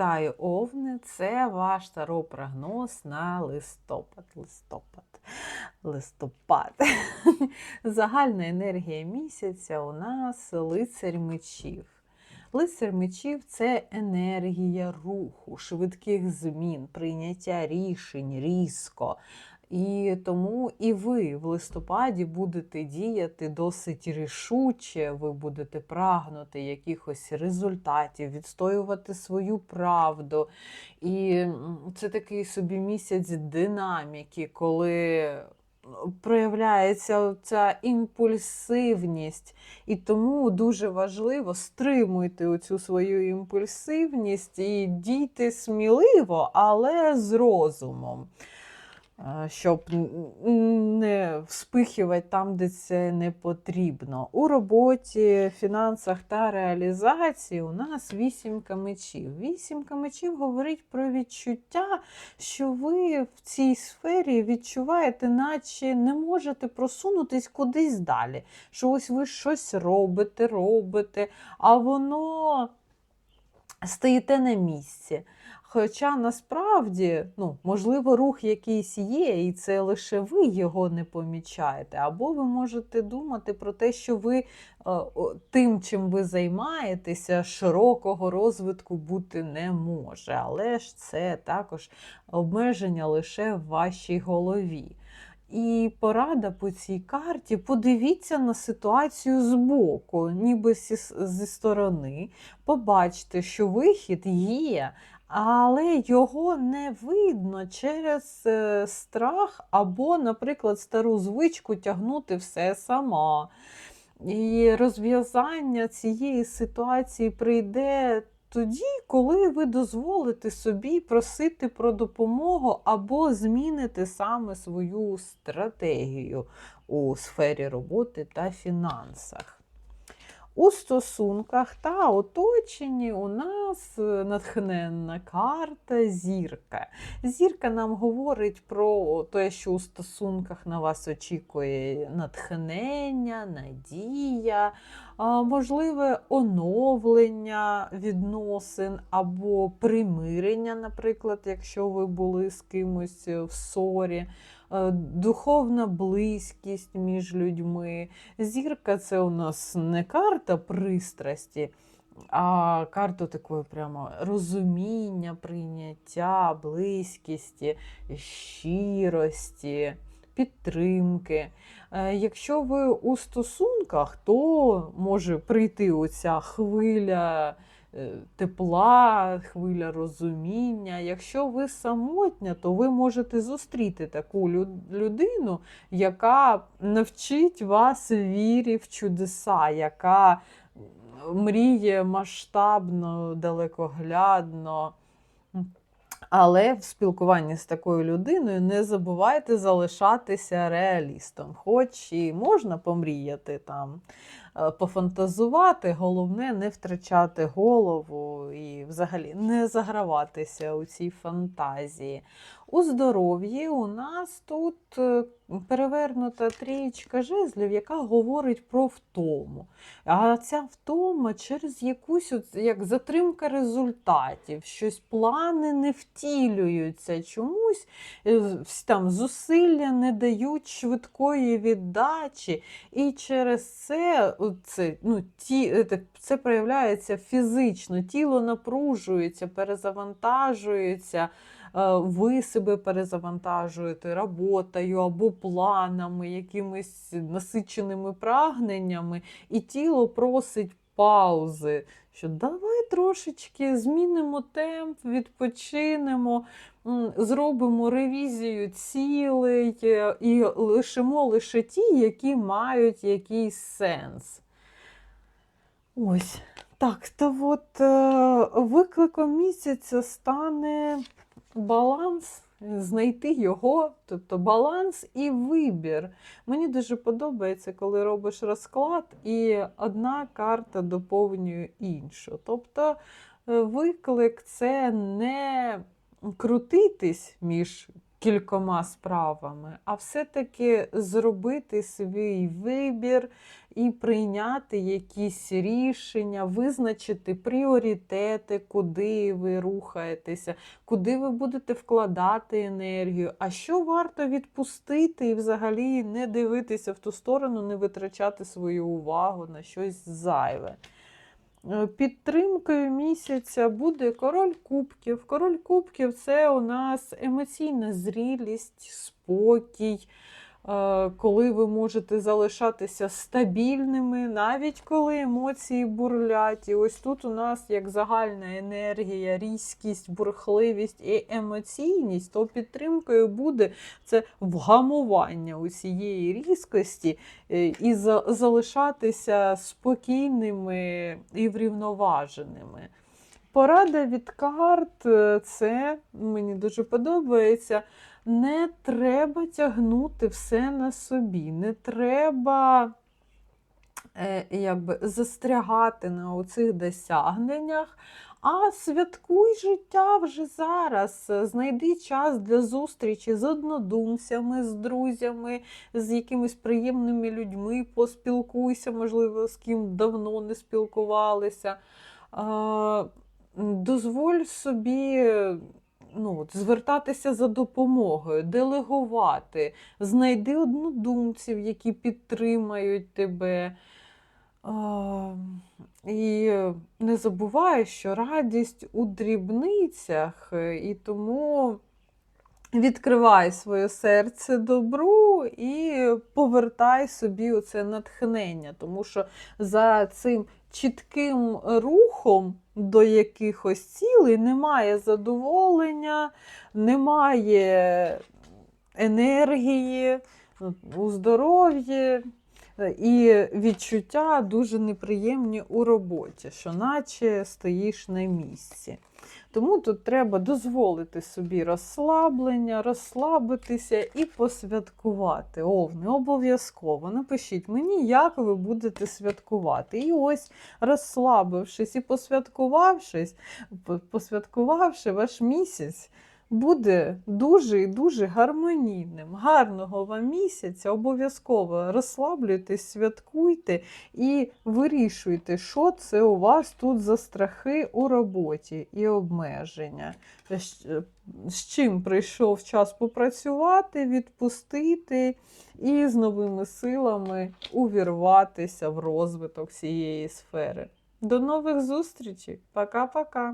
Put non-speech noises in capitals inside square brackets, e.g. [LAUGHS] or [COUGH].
Вітаю, Овни! Це ваш таро-прогноз на листопад. Листопад. Листопад. [LAUGHS] Загальна енергія місяця у нас лицарь мечів. Лицар мечів це енергія руху, швидких змін, прийняття рішень різко. І тому і ви в листопаді будете діяти досить рішуче, ви будете прагнути якихось результатів, відстоювати свою правду. І це такий собі місяць динаміки, коли проявляється ця імпульсивність. І тому дуже важливо стримуйте оцю свою імпульсивність і дійте сміливо, але з розумом. Е, Щоб не вспихувати там, де це не потрібно. У роботі, фінансах та реалізації у нас вісімка мечів. Вісімка мечів говорить про відчуття, що ви в цій сфері відчуваєте, наче не можете просунутись кудись далі. Що ось ви щось робите, робите, а воно стоїте на місці. Хоча насправді, ну, можливо, рух якийсь є, і це лише ви його не помічаєте. Або ви можете думати про те, що ви е, тим, чим ви займаєтеся, широкого розвитку бути не може. Але ж це також обмеження лише в вашій голові. І порада по цій карті: подивіться на ситуацію збоку, ніби зі, зі сторони, побачте, що вихід є, але його не видно через е, страх або, наприклад, стару звичку тягнути все сама. І розв'язання цієї ситуації прийде тоді, коли ви дозволите собі просити про допомогу або зміните саме свою стратегію у сфері роботи та фінансах. У стосунках та оточенні у нас е, натхненна карта зірка. Зірка нам говорить про те, що у стосунках на вас очікує натхнення, надія, можливе оновлення відносин або примирення, наприклад, якщо ви були з кимось в ссорі. Е, Духовна близькість між людьми. Зірка це у нас не карта пристрасті, а карта такої прямо розуміння, прийняття, близькості, щирості, підтримки. Е, Якщо ви у стосунках, то може прийти оця хвиля е, тепла, хвиля розуміння. Якщо ви самотня, то ви можете зустріти таку людину, яка навчить вас вірі в чудеса, яка мріє масштабно, далекоглядно. Але в спілкуванні з такою людиною не забувайте залишатися реалістом. Хоч і можна помріяти там, е, пофантазувати, головне не втрачати голову і взагалі не заграватися у цій фантазії. У здоров'ї у нас тут е, перевернута трієчка жезлів, яка говорить про втому. А ця втома через якусь от, як затримка результатів, щось плани не втілюються чомусь, е, там зусилля не дають швидкої віддачі, і через це, це, ну, ті, е, це проявляється фізично, тіло напружується, перезавантажується. Е, Ви себе перезавантажуєте роботою або планами, якимись насиченими прагненнями, і тіло просить паузи. Що давай трошечки змінимо темп, відпочинемо, зробимо ревізію цілей е, і лишимо лише ті, які мають якийсь сенс. Ось. Так, то от е, викликом місяця стане баланс, знайти його, тобто баланс і вибір. Мені дуже подобається, коли робиш розклад, і одна карта доповнює іншу. Тобто е, виклик це не крутитись між кількома справами, а все-таки зробити свій вибір і прийняти якісь рішення, визначити пріоритети, куди ви рухаєтеся, куди ви будете вкладати енергію, а що варто відпустити і взагалі не дивитися в ту сторону, не витрачати свою увагу на щось зайве. Е, Підтримкою місяця буде король кубків. Король кубків це у нас емоційна зрілість, спокій, коли ви можете залишатися стабільними, навіть коли емоції бурлять. І ось тут у нас як загальна енергія, різкість, бурхливість і емоційність, то підтримкою буде це вгамування усієї різкості е, і залишатися спокійними і врівноваженими. Порада від карт е, це мені дуже подобається. Не треба тягнути все на собі, не треба е, якби, застрягати на оцих досягненнях, а святкуй життя вже зараз. Знайди час для зустрічі з однодумцями, з друзями, з якимись приємними людьми, поспілкуйся, можливо, з ким давно не спілкувалися. Дозволь собі ну, звертатися за допомогою, делегувати, знайди однодумців, які підтримають тебе. А, І не забувай, що радість у дрібницях, і тому відкривай своє серце добру і повертай собі оце натхнення, тому що за цим чітким рухом до якихось цілей немає задоволення, немає енергії у здоров'ї. І відчуття дуже неприємні у роботі, що наче стоїш на місці. Тому тут треба дозволити собі розслаблення, розслабитися і посвяткувати. Овни, обов'язково напишіть мені, як ви будете святкувати. І ось, розслабившись і посвяткувавшись, посвяткувавши ваш місяць. Буде дуже і дуже гармонійним. Гарного вам місяця, обов'язково розслаблюйтесь, святкуйте і вирішуйте, що це у вас тут за страхи у роботі і обмеження. З- чим прийшов час попрацювати, відпустити і з новими силами увірватися в розвиток цієї сфери. До нових зустрічей! Пока-пока!